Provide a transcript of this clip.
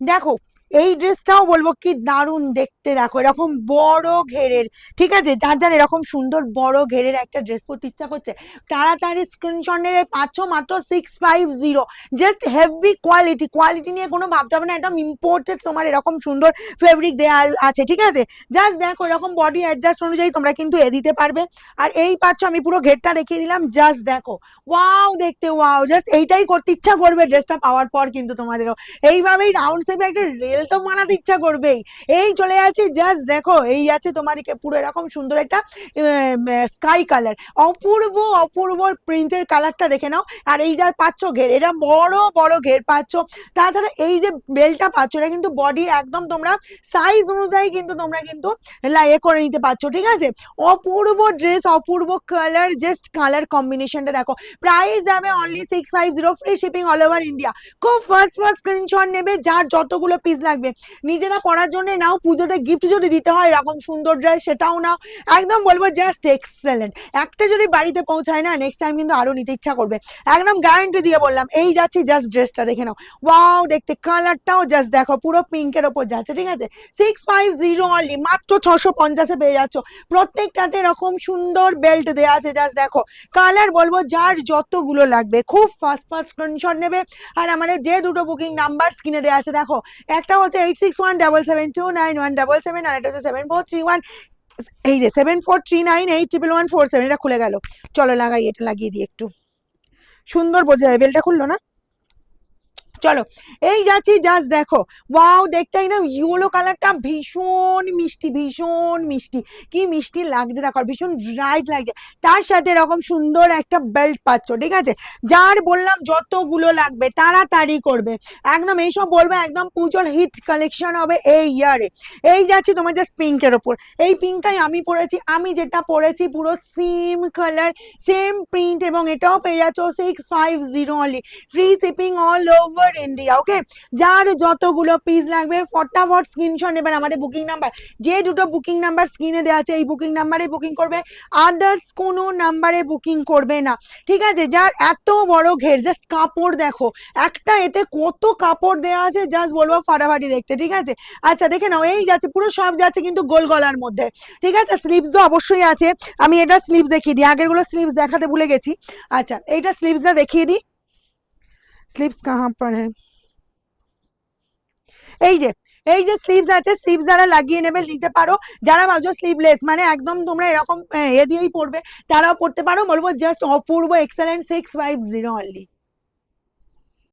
দেখো এই ড্রেসটাও বলব কি দারুণ দেখতে দেখো, এরকম বড় ঘেরের, ঠিক আছে? যার যার এরকম সুন্দর বড় ঘেরের একটা ড্রেস পরতে ইচ্ছা করছে, তাড়াতাড়ি স্ক্রিনশট নেবে, পাচ্ছ মাত্র six five zero just heavy quality quality নিয়ে কোনো ভাবতে হবে না, একদম ইম্পোর্টেড তোমার এরকম সুন্দর ফেব্রিক দেওয়া আছে, ঠিক আছে? জাস্ট দেখো, এরকম বডি অ্যাডজাস্ট অনুযায়ী তোমরা কিন্তু এ দিতে পারবে, আর এই পাচ্ছ আমি পুরো ঘেরটা দেখিয়ে দিলাম জাস্ট দেখো ওয়াও দেখতে ওয়াও জাস্ট এইটাই করতে ইচ্ছা করবে ড্রেসটা পাওয়ার পর কিন্তু তোমাদেরও, এইভাবেই রাউন্ড শেপে একটা রেল তো বানাতে ইচ্ছা করবেই। এই চলে যাচ্ছি জাস্ট দেখো, এই আছে তোমার পুরো এরকম সুন্দর একটা স্কাই কালার অপূর্ব অপূর্ব প্রিন্টের কালারটা দেখে নাও। আর এই যা পাচ্ছ ঘের, এটা বড় বড় ঘের পাচ্ছ। তাছাড়া এই যে বেলটা পাচ্ছ, এটা কিন্তু বডির একদম তোমরা সাইজ অনুযায়ী কিন্তু তোমরা কিন্তু লা- এ করে নিতে পারছ, ঠিক আছে? অপূর্ব ড্রেস অপূর্ব কালার জাস্ট কালার কম্বিনেশনটা দেখো। প্রাইস যাবে only six five zero free shipping all over India খুব ফার্স্ট ফার্স্ট স্ক্রিনশট নেবে, যার যতগুলো পিস লাগবে। নিজেরা পড়ার জন্য নাও, পুজোতে গিফট যদি দিতে হয়, এরকম সুন্দর ড্রেস সেটাও নাও। একদম বলব জাস্ট এক্সেলেন্ট একটা যদি বাড়িতে পৌঁছায় না নেক্সট টাইম কিন্তু আরও নিতে ইচ্ছা করবে। একদম গ্যারান্টি দিয়ে বললাম, এই যাচ্ছি জাস্ট ড্রেসটা দেখে নাও। ওয়াও দেখতে কালারটাও জাস্ট দেখো, পুরো পিঙ্কের ওপর যাচ্ছে, ঠিক আছে? সিক্স ফাইভ জিরো অনলি মাত্র ছশো পঞ্চাশে পেয়ে যাচ্ছ। প্রত্যেকটাতে এরকম সুন্দর বেল্ট দেওয়া আছে জাস্ট দেখো। কালার বলব যার যতগুলো লাগবে, খুব ফাস্ট ফাস্ট স্ক্রিনশট নেবে। আর আমাদের যে দুটো বুকিং নাম্বার স্ক্রিনে দেওয়া আছে, দেখো। একটা হচ্ছে eight six one double seven two nine one double seven আর এটা হচ্ছে সেভেন ফোর থ্রি ওয়ান এই যে seven four three nine eight triple one four seven এটা খুলে গেল। চলো লাগাই, এটা লাগিয়ে দিই একটু। সুন্দর বোঝা যায় বেলটা খুললো না? চলো, এই যাচ্ছি জাস্ট দেখো। ওয়াও দেখতেই না ইয়েলো কালারটা ভীষণ মিষ্টি ভীষণ মিষ্টি। কি মিষ্টি লাগছে দেখো ভীষণ ব্রাইট লাগছে। তার সাথে এরকম সুন্দর একটা বেল্ট পাচ্ছ, ঠিক আছে? যার বললাম যতগুলো লাগবে, তাড়াতাড়ি করবে। একদম এইসব বলবে, একদম পুজোর হিট কালেকশন হবে এই ইয়ারে এই যাচ্ছি তোমার জাস্ট পিঙ্কের ওপর। এই পিঙ্কটাই আমি পরেছি, আমি যেটা পরেছি পুরো সেম কালার সেম প্রিন্ট এবং এটাও পেয়ে যাচ্ছ six five zero only free shipping all over India okay যার যতগুলো পিস লাগবে, ফটাফট স্ক্রিনশট নেবেন আমাদের বুকিং নাম্বার যে দুটো বুকিং নাম্বার স্ক্রিনে দেওয়া আছে, এই বুকিং নাম্বারে বুকিং করবে। আদার্স কোনো নাম্বারে বুকিং করবে না। ঠিক আছে? যার এত বড় ঘের জাস্ট কাপড় দেখো। একটা এতে কত কাপড় দেওয়া আছে জাস্ট বলব ফাটাফাটি দেখতে, ঠিক আছে? আচ্ছা দেখে নাও, এই যাচ্ছে, পুরো সব যাচ্ছে কিন্তু গোল গলার মধ্যে। ঠিক আছে? স্লিভস তো অবশ্যই আছে। আমি এটা স্লিভস দেখিয়ে দিই। আগেরগুলো স্লিভস দেখাতে ভুলে গেছি। আচ্ছা এইটা স্লিভসটা দেখিয়ে দিই। স্লিভস কাহা পর হ্যাঁ এই যে এই যে স্লিভস আছে স্লিভস যারা লাগিয়ে নেবে নিতে পারো। যারা ভাবছ স্লিভলেস মানে একদম তোমরা এরকম আহ, এ দিয়েই পড়বে তারাও পড়তে পারো। বলব জাস্ট অপূর্ব excellent six five zero only